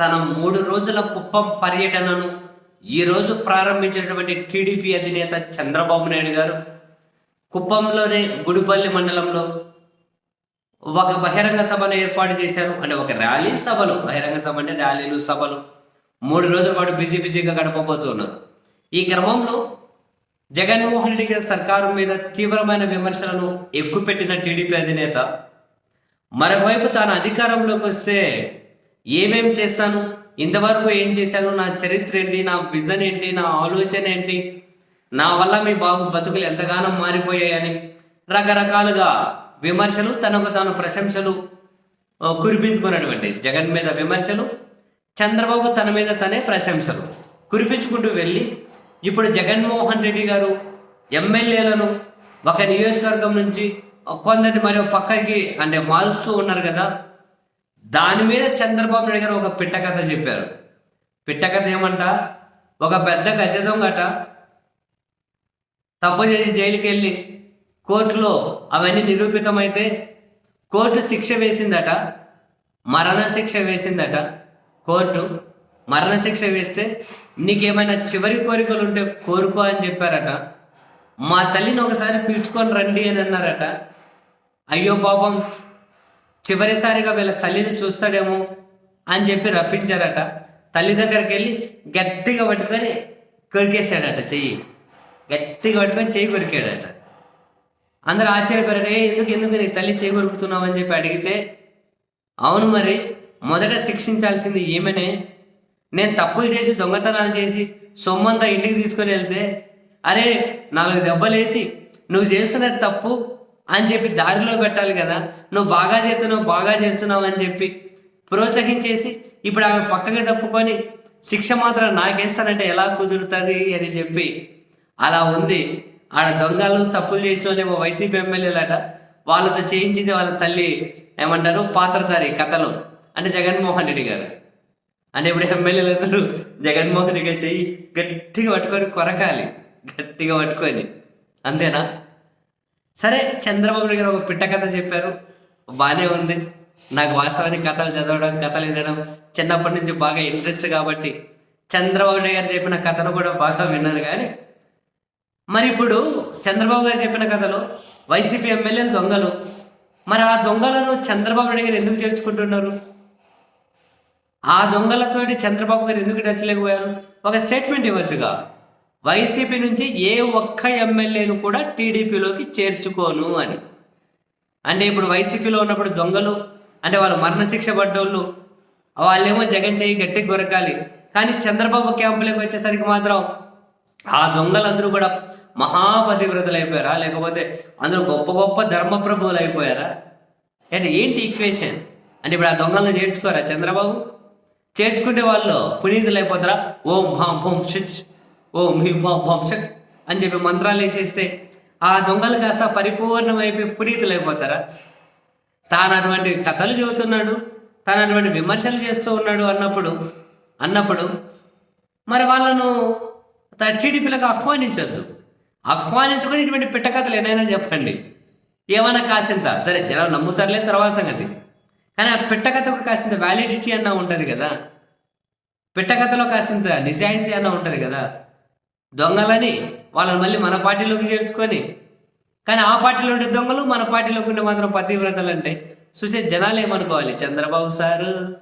తన మూడు రోజుల కుప్పం పర్యటనను ఈరోజు ప్రారంభించినటువంటి టీడీపీ అధినేత చంద్రబాబు నాయుడు గారు కుప్పంలోనే గుడిపల్లి మండలంలో ఒక బహిరంగ సభను ఏర్పాటు చేశారు. అంటే ఒక ర్యాలీ సభలు బహిరంగ సభ అంటే ర్యాలీలు సభలు. మూడు రోజుల పాటు బిజీ బిజీగా గడపబోతున్నారు. ఈ క్రమంలో జగన్మోహన్ రెడ్డి గారి సర్కారు మీద తీవ్రమైన విమర్శలను ఎక్కుపెట్టిన టీడీపీ అధినేత మరోవైపు తాను అధికారంలోకి వస్తే ఏమేం చేస్తాను? ఇంతవరకు ఏం చేశాను? నా చరిత్ర ఏంటి? నా విజన్ ఏంటి? నా ఆలోచన ఏంటి? నా వల్ల మీ బాబు బతుకులు ఎంతగానో మారిపోయాయని రకరకాలుగా విమర్శలు తనకు తాను ప్రశంసలు కురిపించుకున్నటువంటి జగన్ మీద విమర్శలు చంద్రబాబు తన మీద తనే ప్రశంసలు కురిపించుకుంటూ వెళ్ళి ఇప్పుడు జగన్మోహన్ రెడ్డి గారు ఎమ్మెల్యేలను ఒక నియోజకవర్గం నుంచి కొందరిని మరి ఒక పక్కకి అంటే మారుస్తూ ఉన్నారు కదా. దాని మీద చంద్రబాబు నాయుడు గారు ఒక పిట్ట కథ చెప్పారు. పిట్ట కథ ఏమంట? ఒక పెద్ద గజదొంగట తప్పు చేసి జైలుకి వెళ్ళి కోర్టులో అవన్నీ నిరూపితమైతే కోర్టు శిక్ష వేసిందట మరణ శిక్ష వేసిందట. కోర్టు మరణ శిక్ష వేస్తే నీకేమైనా చివరి కోరికలు ఉంటే కోరుకో అని చెప్పారట. మా తల్లిని ఒకసారి పిలుచుకొని రండి అని అన్నారట. అయ్యో పాపం చివరిసారిగా వీళ్ళ తల్లిని చూస్తాడేమో అని చెప్పి రప్పించారట. తల్లి దగ్గరికి వెళ్ళి గట్టిగా పట్టుకొని కొరికేశాడట చెయ్యి. గట్టిగా పట్టుకొని చెయ్యి కొరికాడట. అందరూ ఆశ్చర్యపోయారు ఏ ఎందుకు ఎందుకు నీ తల్లి చేయి కొరుకుతున్నావు? అని చెప్పి అడిగితే అవును మరి మొదట శిక్షించాల్సింది ఏమనే నేను తప్పులు చేసి దొంగతనాలు చేసి సొమ్మంతా ఇంటికి తీసుకొని వెళ్తే అరే నాలుగు దెబ్బలేసి నువ్వు చేస్తున్నది తప్పు అని చెప్పి దారిలో పెట్టాలి కదా. నువ్వు బాగా చేస్తున్నావు బాగా చేస్తున్నావు అని చెప్పి ప్రోత్సహించేసి ఇప్పుడు ఆమె పక్కకి తప్పుకొని శిక్ష మాత్రం నాకేస్తానంటే ఎలా కుదురుతుంది అని చెప్పి అలా ఉంది. ఆడ దొంగలు తప్పులు చేసిన వాళ్ళేమో వైసీపీ ఎమ్మెల్యేలట. వాళ్ళతో చేయించింది వాళ్ళ తల్లి ఏమంటారు? పాత్రధారి కథలు. అంటే జగన్మోహన్ రెడ్డి గారు. అంటే ఇప్పుడు ఎమ్మెల్యేలు అందరూ జగన్మోహన్ రెడ్డి గారు చెయ్యి గట్టిగా పట్టుకొని కొరకాలి. గట్టిగా పట్టుకొని. అంతేనా? సరే చంద్రబాబు నాయుడు గారు ఒక పిట్ట కథ చెప్పారు. బాగానే ఉంది. నాకు వాస్తవానికి కథలు చదవడం కథలు వినడం చిన్నప్పటి నుంచి బాగా ఇంట్రెస్ట్ కాబట్టి చంద్రబాబు నాయుడు గారు చెప్పిన కథను కూడా బాగా విన్నాను కానీ మరి ఇప్పుడు చంద్రబాబు గారు చెప్పిన కథలో వైసీపీ ఎమ్మెల్యేలు దొంగలు. మరి ఆ దొంగలను చంద్రబాబు నాయుడు గారు ఎందుకు చేర్చుకుంటున్నారు? ఆ దొంగలతోటి చంద్రబాబు గారు ఎందుకు నచ్చలేకపోయారు? ఒక స్టేట్మెంట్ ఇవ్వచ్చుగా. వైసీపీ నుంచి ఏ ఒక్క ఎమ్మెల్యేను కూడా టీడీపీలోకి చేర్చుకోను అని. అంటే ఇప్పుడు వైసీపీలో ఉన్నప్పుడు దొంగలు అంటే వాళ్ళు మరణశిక్ష పడ్డోళ్ళు వాళ్ళేమో జగన్ చేయి గట్టి గొరకాలి. కానీ చంద్రబాబు క్యాంపులోకి వచ్చేసరికి మాత్రం ఆ దొంగలందరూ కూడా మహాపతివ్రతలు అయిపోయారా లేకపోతే అందరూ గొప్ప గొప్ప ధర్మప్రభువులు అయిపోయారా అంటే ఏంటి ఈక్వేషన్? అంటే ఇప్పుడు ఆ దొంగలను చేర్చుకోరా చంద్రబాబు? చేర్చుకుంటే వాళ్ళు పునీతులు అయిపోతారా ఓం హాం హోం షిచ్ ఓ మీ భాం అని చెప్పి మంత్రాలు వేసేస్తే ఆ దొంగలు కాస్త పరిపూర్ణమైపోయి పునీతులు అయిపోతారా తాను అటువంటి కథలు చెబుతున్నాడు తాను అటువంటి విమర్శలు చేస్తూ ఉన్నాడు అన్నప్పుడు అన్నప్పుడు మరి వాళ్ళను టీడీపీలకు ఆహ్వానించొద్దు. ఆహ్వానించుకొని ఇటువంటి పిట్టకథలు ఏదైనా చెప్పండి. ఏమైనా కాసింత. సరే జనాలు నమ్ముతారులే తర్వాత సంగతి. కానీ ఆ పిట్టకథకు కాసింత వ్యాలిడిటీ అన్న ఉంటుంది కదా. పిట్టకథలో కాసింత నిజాయితీ అన్న ఉంటుంది కదా. దొంగలని వాళ్ళని మళ్ళీ మన పార్టీలోకి చేర్చుకొని. కానీ ఆ పార్టీలో ఉండే దొంగలు మన పార్టీలోకి ఉండే మాత్రం పతివ్రతలు అంటే. చూసే జనాలు ఏమనుకోవాలి? చంద్రబాబు సారు